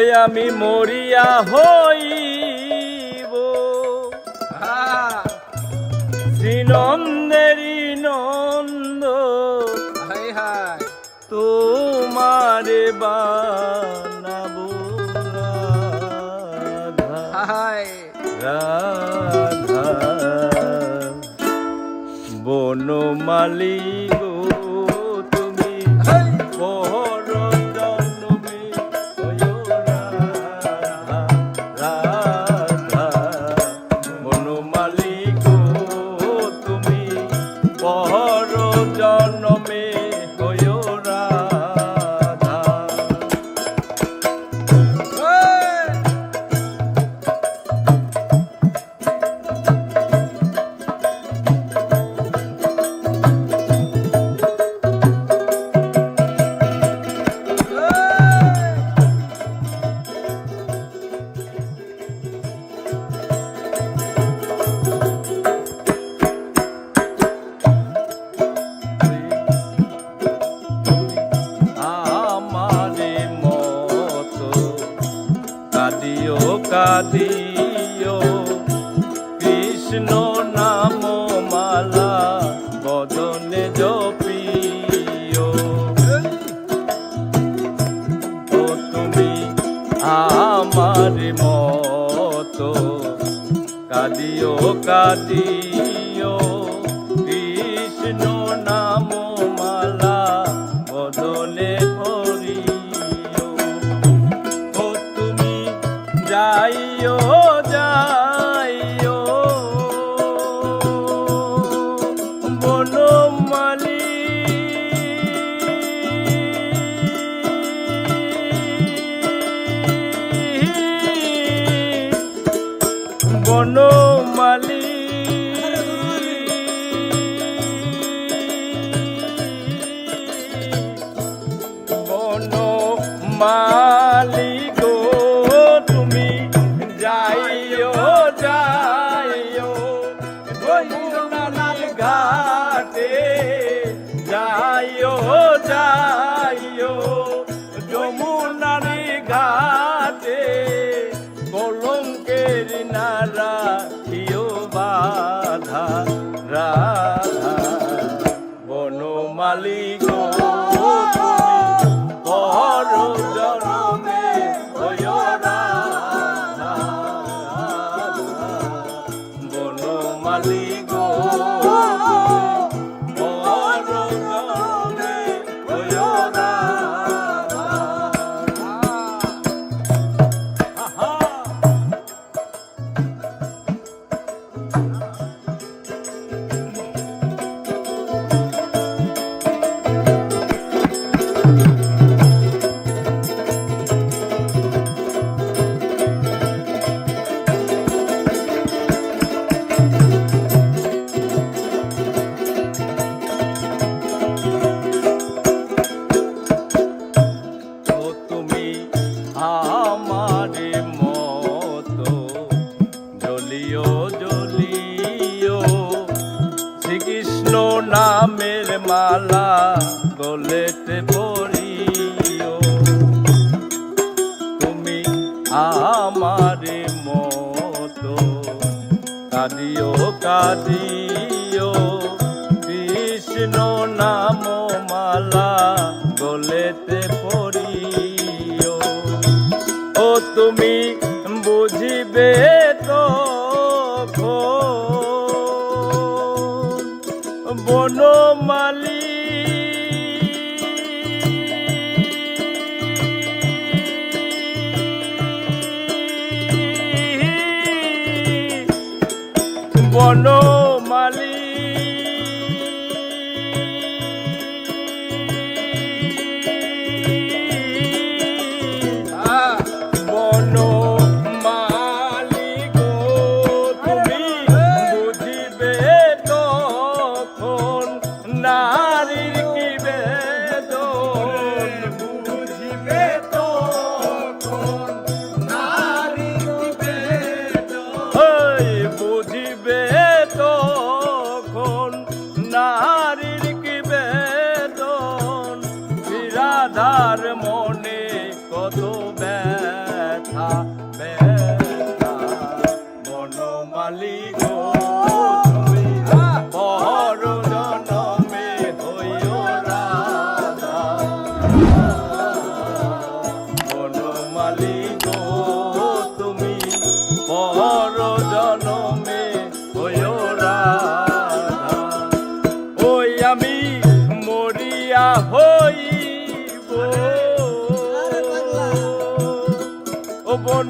ওই আমি মরিয়া হইব। শ্রীনন্দেরই নন্দ হাই হাই। তোমারে বানাবো রাধা। হাই কাদিও কৃষ্ণ নাম মালা বদনে জপিও। ও তুমি আমার মতো কাদিও কাদিও। বনমালী বনমালী গো তুমি যাইও যাইও। যমুনার ঘাটে যাইও যাইও। যমুনার ঘাটে নারা ইও বাধা রাধা বনমালী মালা গলেতে পড়িও তুমি আমার মতো কাঁদিও কাঁদিও। কৃষ্ণ নাম মালা গলেতে পড়িও ও তুমি বুঝিবে তো বনমালী বনমালী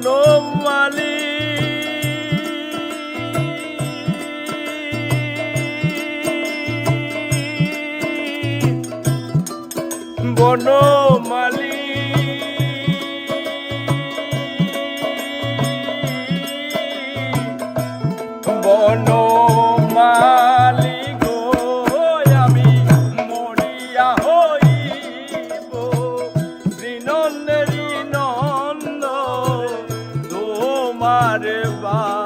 ও বনমালী বন বারে বার